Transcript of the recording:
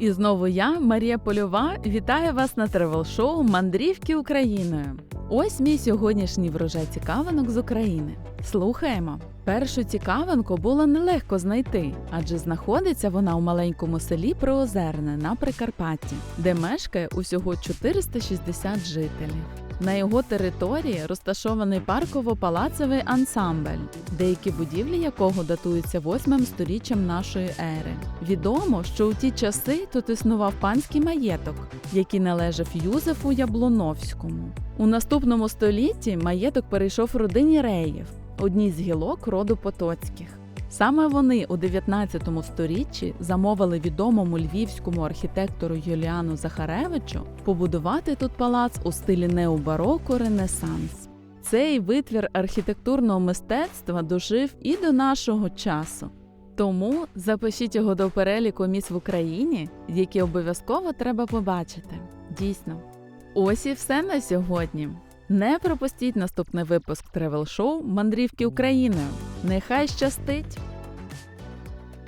І знову я, Марія Польова, вітаю вас на тревел-шоу Мандрівки Україною. Ось мій сьогоднішній врожай цікавинок з України. Слухаємо. Першу цікавинку було нелегко знайти, адже знаходиться вона у маленькому селі Приозерне на Прикарпатті, де мешкає усього 460 жителів. На його території розташований парково-палацевий ансамбль, деякі будівлі якого датуються 8 сторіччям нашої ери. Відомо, що у ті часи тут існував панський маєток, який належав Юзефу Яблоновському. У наступному столітті маєток перейшов родині Реїв, одній з гілок роду Потоцьких. Саме вони у 19 сторіччі замовили відомому львівському архітектору Юліану Захаревичу побудувати тут палац у стилі необароко Ренесанс. Цей витвір архітектурного мистецтва дожив і до нашого часу. Тому запишіть його до переліку місць в Україні, які обов'язково треба побачити. Дійсно. Ось і все на сьогодні. Не пропустіть наступний випуск тревел-шоу Мандрівки Україною. Нехай щастить!